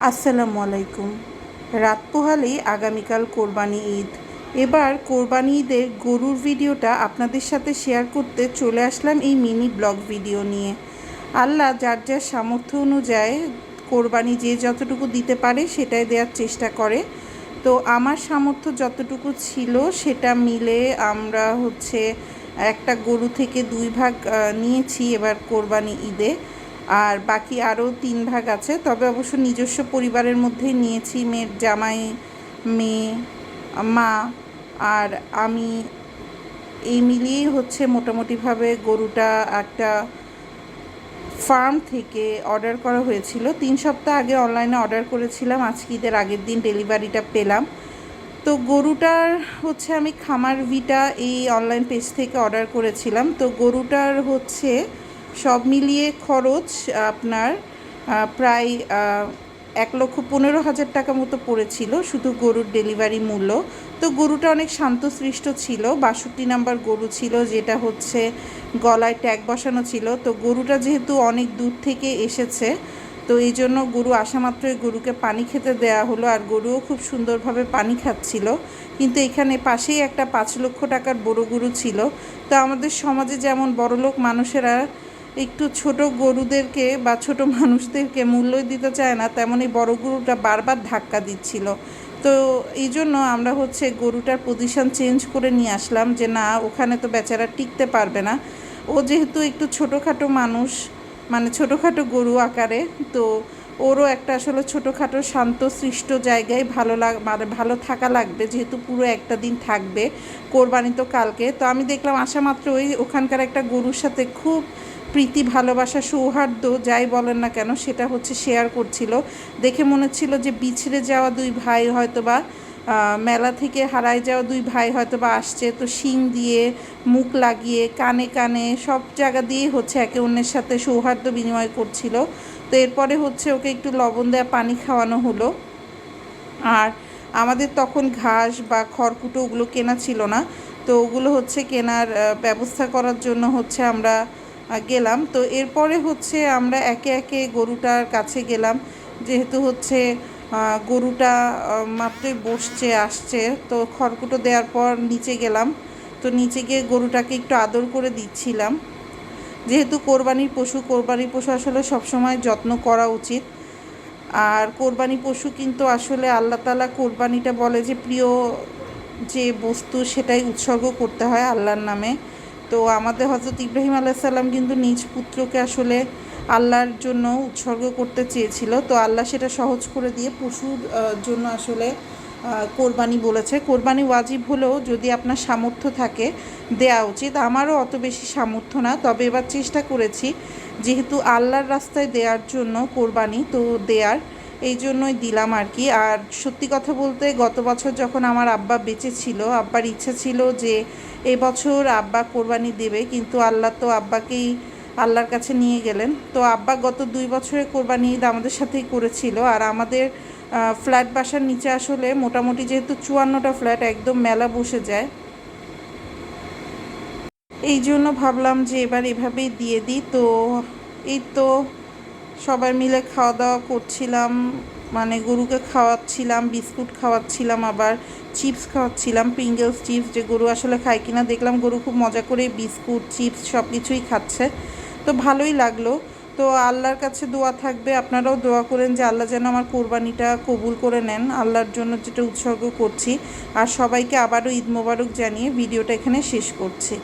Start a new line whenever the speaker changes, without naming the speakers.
আসসালামু আলাইকুম। রাত পোহালেই আগামীকাল কোরবানি ঈদ। এবার কোরবানি ঈদের গরুর ভিডিওটা আপনাদের সাথে শেয়ার করতে চলে আসলাম এই মিনি ব্লগ ভিডিও নিয়ে। আল্লাহ যার যার সামর্থ্য অনুযায়ী কোরবানি যে যতটুকু দিতে পারে সেটাই দেওয়ার চেষ্টা করে। তো আমার সামর্থ্য যতটুকু ছিল সেটা মিলে আমরা হচ্ছে একটা গরু থেকে দুই ভাগ নিয়েছি এবার কোরবানি ঈদে। আর বাকি আরও তিন ভাগ আছে। তবে অবশ্য নিজস্ব পরিবারের মধ্যেই নিয়েছি মেয়ের জামাই, মেয়ে, মা আর আমি। এই মিলিয়েই হচ্ছে মোটামুটিভাবে গরুটা একটা ফার্ম থেকে অর্ডার করা হয়েছিল। তিন সপ্তাহ আগে অনলাইনে অর্ডার করেছিলাম, আজকে ঈদের আগের দিন ডেলিভারিটা পেলাম। তো গরুটার হচ্ছে আমি খামার ভিটা এই অনলাইন পেজ থেকে অর্ডার করেছিলাম। তো গরুটার হচ্ছে সব মিলিয়ে খরচ আপনার প্রায় এক লক্ষ পনেরো হাজার টাকা মতো পড়েছিল শুধু গরুর ডেলিভারি মূল্য। তো গরুটা অনেক শান্তশিষ্ট ছিল, বাষট্টি নাম্বার গরু ছিল, যেটা হচ্ছে গলায় ট্যাগ বসানো ছিল। তো গরুটা যেহেতু অনেক দূর থেকে এসেছে, তো এই জন্য গরু আসা মাত্রই গরুকে পানি খেতে দেওয়া হলো আর গরুও খুব সুন্দরভাবে পানি খাচ্ছিল। কিন্তু এখানে পাশেই একটা পাঁচ লক্ষ টাকার বড় গরু ছিল। তো আমাদের সমাজে যেমন বড়লোক মানুষেরা একটু ছোট গরুদেরকে বা ছোট মানুষদেরকে মূল্য দিতে চায় না তেমনই বড় গরুটা বারবার ধাক্কা দিচ্ছিল। তো এই জন্য আমরা হচ্ছে গরুটার পজিশন চেঞ্জ করে নিয়ে আসলাম যে না, ওখানে তো বেচারা টিকতে পারবে না। ও যেহেতু একটু ছোটোখাটো মানুষ মানে ছোটোখাটো গরু আকারে, তো ওরও একটা আসলে ছোটোখাটো শান্ত, সৃষ্ট জায়গায় ভালো লাগ মানে ভালো থাকা লাগবে, যেহেতু পুরো একটা দিন থাকবে, কোরবানি তো কালকে। তো আমি দেখলাম আসা মাত্র ওই ওখানকার একটা গরুর সাথে খুব প্রীতি ভালোবাসা, সৌহার্দ্য, যাই বলেন না কেন, সেটা হচ্ছে শেয়ার করছিল। দেখে মনে হচ্ছিল যে বিছড়ে যাওয়া দুই ভাই হয়তো বা মেলা থেকে হারায় যাওয়া দুই ভাই হয়তো বা আসছে। তো শিং দিয়ে, মুখ লাগিয়ে, কানে কানে, সব জায়গা দিয়ে হচ্ছে একে অন্যের সাথে সৌহার্দ্য বিনিময় করছিল। তো এরপরে হচ্ছে ওকে একটু লবণ দেওয়া পানি খাওয়ানো হলো। আর আমাদের তখন ঘাস বা খড়কুটো ওগুলো কেনা ছিল না। তো ওগুলো হচ্ছে কেনার ব্যবস্থা করার জন্য হচ্ছে আমরা গেলাম। তো এরপরে হচ্ছে আমরা একে একে গরুটার কাছে গেলাম। যেহেতু হচ্ছে গরুটা মাত্রই বসছে, আসছে, তো খড়কুটো দেওয়ার পর নিচে গেলাম। তো নিচে গিয়ে গরুটাকে একটু আদর করে দিচ্ছিলাম। যেহেতু কোরবানির পশু কোরবানির পশু আসলে সবসময় যত্ন করা উচিত। আর কোরবানি পশু কিন্তু আসলে আল্লাহ তালা কোরবানিটা বলে যে, প্রিয় যে বস্তু সেটাই উৎসর্গ করতে হয় আল্লাহর নামে। তো আমাদের হজরত ইব্রাহিম আলাইসাল্লাম কিন্তু নিজ পুত্রকে আসলে আল্লাহর জন্য উৎসর্গ করতে চেয়েছিল। তো আল্লাহ সেটা সহজ করে দিয়ে পশুর জন্য আসলে কোরবানি বলেছে। কোরবানি ওয়াজিব হলেও যদি আপনার সামর্থ্য থাকে, দেয়া উচিত। আমারও অত বেশি সামর্থ্য না, তবে এবার চেষ্টা করেছি। যেহেতু আল্লাহর রাস্তায় দেওয়ার জন্য কোরবানি, তো দেয়ার এই জন্যই দিলাম আর কি। আর সত্যি কথা বলতে গত বছর যখন আমার আব্বা বেঁচে ছিল, আব্বার ইচ্ছা ছিল যে এবছর আব্বা কোরবানি দেবে, কিন্তু আল্লাহ তো আব্বাকেই আল্লাহর কাছে নিয়ে গেলেন। তো আব্বা গত দুই বছরে কোরবানি ঈদ আমাদের সাথেই করেছিল। আর আমাদের ফ্ল্যাট বাসার নিচে আসলে মোটামুটি যেহেতু চুয়ান্নটা ফ্ল্যাট, একদম মেলা বসে যায়। এই জন্য ভাবলাম যে এবার এভাবেই দিয়ে দিই। তো এই তো সবাই মিলে খাওয়া দাওয়া করছিলাম মানে গরুকে খাওয়াচ্ছিলাম, বিস্কুট খাওয়াচ্ছিলাম, আবার চিপস খাওয়াচ্ছিলাম পিঙ্গলস চিপস যে গরু আসলে খায় কিনা দেখলাম গরু খুব মজা করে বিস্কুট, চিপস সব কিছুই খাচ্ছে। তো ভালোই লাগল। তো আল্লাহর কাছে দোয়া থাকবে, আপনারাও দোয়া করেন যে আল্লাহ যেন আমার কোরবানিটা কবুল করে নেন। আল্লাহর জন্য যেটা উৎসর্গ করছি। আর সবাইকে আবারও ঈদ মোবারক জানিয়ে ভিডিওটা এখানে শেষ করছি।